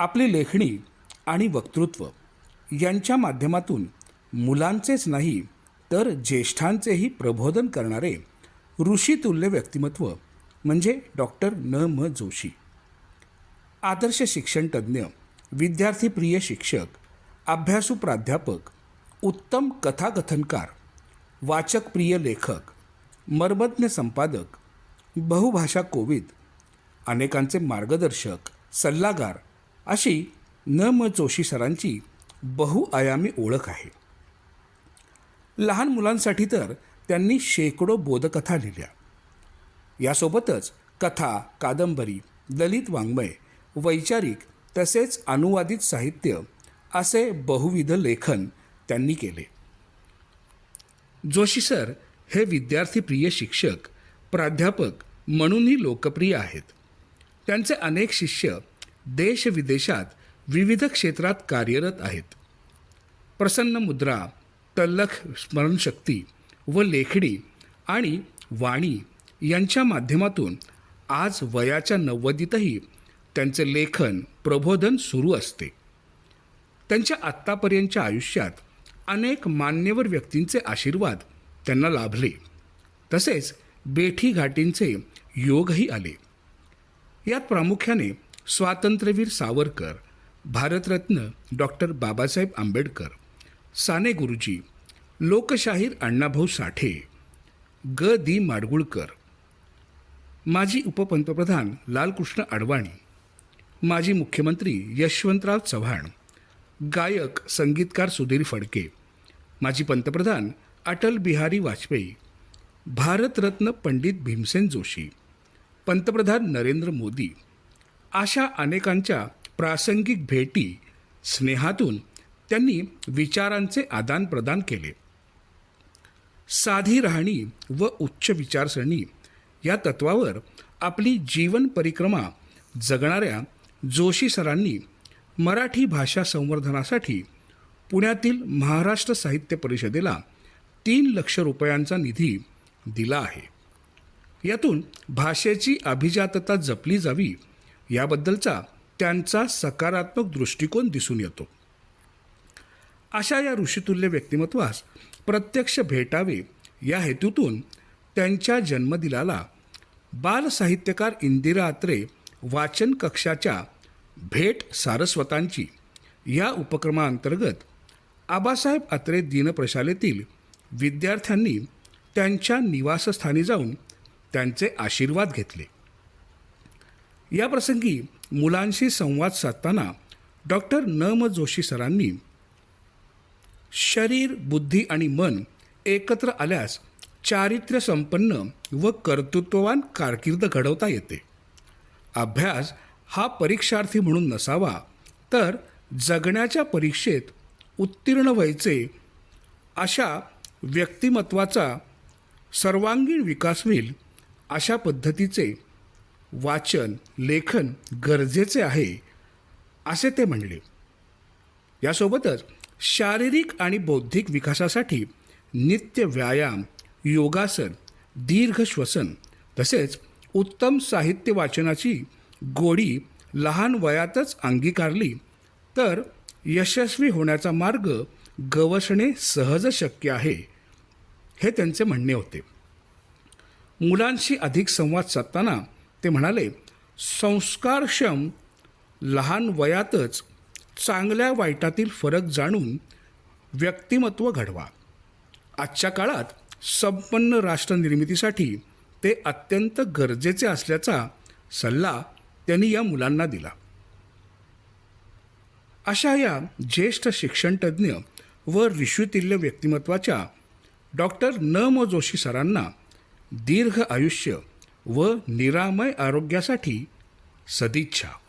आपली लेखणी आणि वक्तृत्व यांच्या माध्यमातून मुलांचेच नाही तर ज्येष्ठांचेही प्रबोधन करणारे ऋषितुल्य व्यक्तिमत्व म्हणजे डॉक्टर न. म. जोशी. आदर्श शिक्षणतज्ज्ञ विद्यार्थीप्रिय शिक्षक अभ्यासू प्राध्यापक उत्तम कथाकथनकार वाचकप्रिय लेखक मर्मज्ञ संपादक बहुभाषा कोविद अनेकांचे मार्गदर्शक सल्लागार अशी न म जोशी सरांची बहुआयामी ओळख आहे. लहान मुलांसाठी तर त्यांनी शेकडो बोधकथा लिहिल्या. यासोबतच कथा कादंबरी ललित वाङ्मय वैचारिक तसेच अनुवादित साहित्य असे बहुविध लेखन त्यांनी केले. जोशी सर हे विद्यार्थीप्रिय शिक्षक प्राध्यापक म्हणूनही लोकप्रिय आहेत. त्यांचे अनेक शिष्य देशविदेशात विविध क्षेत्रात कार्यरत आहेत. प्रसन्न मुद्रा तल्लख स्मरणशक्ती व लेखणी आणि वाणी यांच्या माध्यमातून आज वयाच्या नव्वदीतही त्यांचे लेखन प्रबोधन सुरू असते. त्यांच्या आत्तापर्यंतच्या आयुष्यात अनेक मान्यवर व्यक्तींचे आशीर्वाद त्यांना लाभले. तसेच बेठी घाटींचे योगही आले. यात प्रामुख्याने स्वातंत्र्यवीर सावरकर भारतरत्न डॉक्टर बाबासाहेब आंबेडकर साने गुरुजी लोकशाहीर अण्णाभाऊ साठे ग. दी. माडगुळकर माजी उपपंतप्रधान लालकृष्ण अडवाणी माजी मुख्यमंत्री यशवंतराव चव्हाण गायक संगीतकार सुधीर फडके माजी पंतप्रधान अटल बिहारी वाजपेयी भारतरत्न पंडित भीमसेन जोशी पंतप्रधान नरेंद्र मोदी अशा अनेकांच्या प्रासंगिक भेटी स्नेहातून त्यांनी विचारांचे आदानप्रदान केले. साधी राहणी व उच्च विचारसरणी या तत्वावर आपली जीवन परिक्रमा जगणाऱ्या जोशी सरांनी मराठी भाषा संवर्धनासाठी पुण्यातील महाराष्ट्र साहित्य परिषदेला तीन लक्ष रुपयांचा निधी दिला आहे. यातून भाषेची अभिजातता जपली जावी याबद्दलचा त्यांचा सकारात्मक दृष्टिकोन दिसून येतो. अशा या ऋषितुल्य व्यक्तिमत्वास प्रत्यक्ष भेटावे या हेतूतून त्यांच्या जन्मदिनाला बालसाहित्यकार इंदिरा अत्रे वाचन कक्षाच्या भेट सारस्वतांची या उपक्रमाअंतर्गत आबासाहेब अत्रे दिनप्रशालेतील विद्यार्थ्यांनी त्यांच्या निवासस्थानी जाऊन त्यांचे आशीर्वाद घेतले. याप्रसंगी मुलांशी संवाद साधताना डॉक्टर नम जोशी सरांनी शरीर बुद्धी आणि मन एकत्र आल्यास चारित्र्य संपन्न व कर्तृत्ववान कारकीर्द घडवता येते. अभ्यास हा परीक्षार्थी म्हणून नसावा तर जगण्याच्या परीक्षेत उत्तीर्ण व्हायचे अशा व्यक्तिमत्वाचा सर्वांगीण विकास होईल अशा पद्धतीचे वाचन लेखन गरजेचे आहे असे ते म्हणले. यासोबतच शारीरिक आणि बौद्धिक विकासासाठी नित्य व्यायाम योगासन दीर्घ श्वसन तसेच उत्तम साहित्य वाचनाची गोडी लहान वयातच अंगीकारली तर यशस्वी होण्याचा मार्ग गवसणे सहज शक्य आहे हे त्यांचे म्हणणे होते. मुलांशी अधिक संवाद साधताना ते म्हणाले संस्कारक्षम लहान वयातच चांगल्या वाईटातील फरक जाणून व्यक्तिमत्व घडवा. आजच्या काळात संपन्न राष्ट्रनिर्मितीसाठी ते अत्यंत गरजेचे असल्याचा सल्ला त्यांनी या मुलांना दिला. अशा या ज्येष्ठ शिक्षणतज्ज्ञ व ऋषुतिल्य व्यक्तिमत्वाच्या डॉक्टर न म जोशी सरांना दीर्घ आयुष्य व निरामय आरोग्यासाठी सदिच्छा.